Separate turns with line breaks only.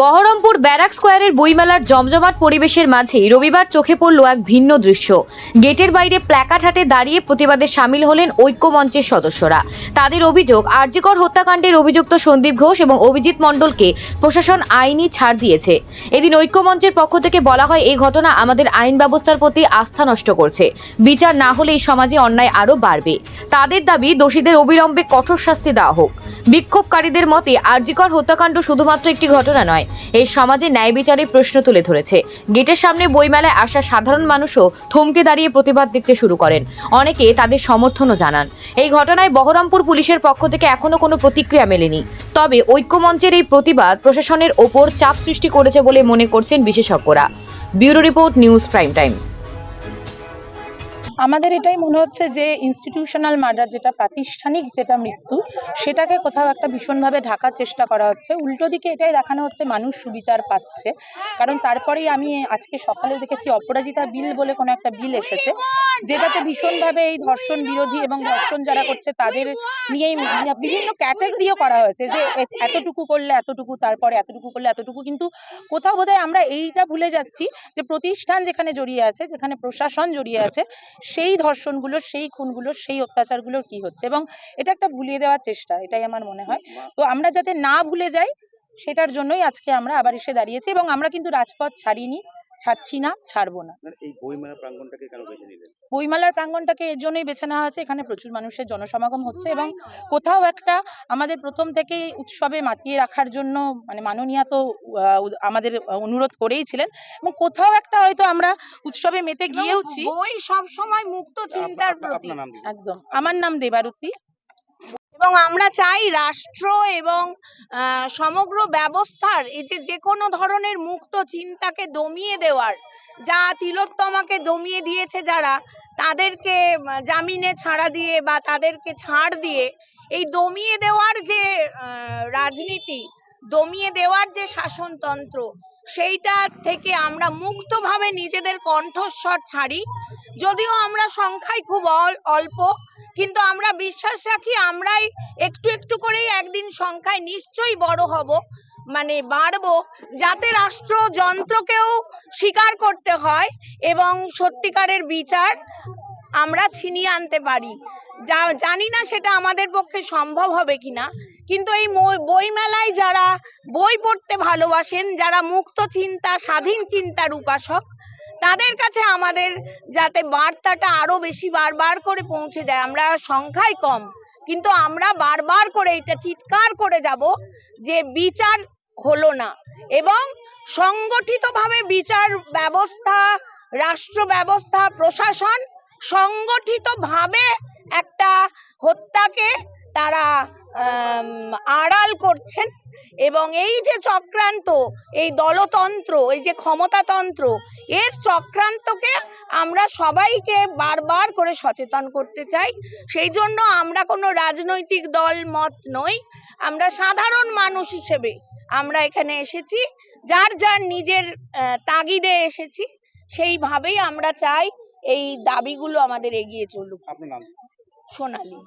Baharampur barrack স্কোয়ারের বইমেলার জমজমাট পরিবেশের মাঝেই রবিবার চোখে পড়ল এক ভিন্ন দৃশ্য। গেটের বাইরে প্ল্যাকাট হাতে দাঁড়িয়ে প্রতিবাদে সামিল হলেন ঐক্যমঞ্চের সদস্যরা। তাদের অভিযোগ, আরজিকর হত্যাকাণ্ডের অভিযুক্ত সন্দীপ ঘোষ এবং অভিজিৎ মণ্ডলকে প্রশাসন আইনি ছাড় দিয়েছে। এদিন ঐক্যমঞ্চের পক্ষ থেকে বলা হয় এই ঘটনা আমাদের আইন ব্যবস্থার প্রতি আস্থা নষ্ট করছে। বিচার না হলে এই সমাজে অন্যায় আরও বাড়বে। তাদের দাবি, দোষীদের অবিলম্বে কঠোর শাস্তি দেওয়া হোক। বিক্ষোভকারীদের মতে, আরজিকর হত্যাকাণ্ড শুধুমাত্র একটি ঘটনা নয় এই সমাজে ন্যায় বিচারে প্রশ্ন তুলে ধরেছে। গেটের সামনে বইমেলায় আসা সাধারণ মানুষও থমকে দাঁড়িয়ে প্রতিবাদ দেখতে শুরু করেন। অনেকে তাদের সমর্থনও জানান। এই ঘটনায় বহরমপুর পুলিশের পক্ষ থেকে এখনও কোনো প্রতিক্রিয়া মেলেনি। তবে ঐক্যমঞ্চের এই প্রতিবাদ প্রশাসনের ওপর চাপ সৃষ্টি করেছে বলে মনে করছেন বিশেষজ্ঞরা। Bureau report News Prime Times.
আমাদের এটাই মনে হচ্ছে যে ইনস্টিটিউশনাল মার্ডার যেটা প্রাতিষ্ঠানিক যেটা মৃত্যু, সেটাকে কোথাও একটা ভীষণভাবে ঢাকার চেষ্টা করা হচ্ছে। উল্টো দিকে এটাই দেখানো হচ্ছে মানুষ সুবিচার পাচ্ছে। কারণ তারপরেই আমি আজকে সকালে দেখেছি অপরাজিতা বিল বলে কোনো একটা বিল এসেছে, যেটাতে ভীষণভাবে এই ধর্ষণ বিরোধী এবং ধর্ষণ যারা করছে তাদের নিয়েই বিভিন্ন ক্যাটাগরিও করা হয়েছে যে এতটুকু করলে এতটুকু, তারপরে এতটুকু করলে এতটুকু। কিন্তু কোথাও বোধহয় আমরা এইটা ভুলে যাচ্ছি যে প্রতিষ্ঠান যেখানে জড়িয়ে আছে, যেখানে প্রশাসন জড়িয়ে আছে সেই ধর্ষণগুলো সেই খুনগুলো সেই অত্যাচারগুলোর কি হচ্ছে? এবং এটা একটা ভুলিয়ে দেওয়ার চেষ্টা এটাই আমার মনে হয়। তো আমরা যাতে না ভুলে যাই সেটার জন্যই আজকে আমরা আবার এসে দাঁড়িয়েছি এবং আমরা কিন্তু রাজপথ ছাড়িনি। ছাড়ছি না ছাড়বো না।
আপনার এই বইমেলা প্রাঙ্গণটাকে কেন বেছে নিলেন?
বইমেলার প্রাঙ্গণটাকে এর জন্যই বেছে নেওয়া হয়েছে। এখানে প্রচুর মানুষের জনসমাগম হচ্ছে এবং কোথাও একটা আমাদের প্রথম থেকেই উৎসবে মাতিয়ে রাখার জন্য মানে মাননীয়া তো আহ, আমাদের অনুরোধ করেই ছিলেন এবং কোথাও একটা হয়তো আমরা উৎসবে মেতে গিয়েওছি।
বই সব সময় মুক্ত চিন্তার
দিন।
একদম। আমার নাম দেবারতী।
এবং আমরা চাই রাষ্ট্র এবং সমগ্র ব্যবস্থার এই যে যে কোনো ধরনের মুক্ত চিন্তাকে দমিয়ে দেওয়ার, যা তিলোত্তমাকে দমিয়ে দিয়েছে যারা, তাদেরকে জামিনে ছাড়া দিয়ে বা তাদেরকে ছাড় দিয়ে এই দমিয়ে দেওয়ার যে রাজনীতি, দমিয়ে দেওয়ার যে শাসনতন্ত্র, সেইটা থেকে আমরা মুক্তভাবে নিজেদের কণ্ঠস্বর ছাড়ি। যদিও আমরা সংখ্যায় খুব অল- অল্প কিন্তু আমরা বিশ্বাস রাখি, আমরাই একটু একটু করেই একদিন সংখ্যায় নিশ্চয়ই বড় হব মানে বাড়বো, যাতে রাষ্ট্র যন্ত্রকেও স্বীকার করতে হয় এবং সত্যিকারের বিচার আমরা ছিনিয়ে আনতে পারি। যা, জানি না সেটা আমাদের পক্ষে সম্ভব হবে কিনা কিন্তু এই মই- বইমেলায় যারা বই পড়তে ভালোবাসেন, যারা মুক্ত চিন্তা, স্বাধীন চিন্তার উপাসক তাদের কাছে আমাদের যাতে বার্তাটা আরও বেশি বারবার করে পৌঁছে যায়, আমরা সংখ্যায় কম, কিন্তু আমরা বারবার করে এটা চিৎকার করে যাব যে বিচার হলো না। এবং সংগঠিতভাবে বিচার ব্যবস্থা, রাষ্ট্র ব্যবস্থা, প্রশাসন সংগঠিতভাবে একটা হত্যাকে তারা আড়াল করছেন এবং এই যে চক্রান্ত এই দলতন্ত্র এই যে ক্ষমতাতন্ত্র এর চক্রান্তকে আমরা সবাইকে বারবার করে সচেতন করতে চাই। সেই জন্য আমরা কোনো রাজনৈতিক দল মত নই। আমরা সাধারণ মানুষ হিসেবে আমরা এখানে এসেছি। যার যার নিজের তাগিদে এসেছি সেইভাবেই আমরা চাই এই দাবিগুলো আমাদের এগিয়ে চলুক। সোনালী।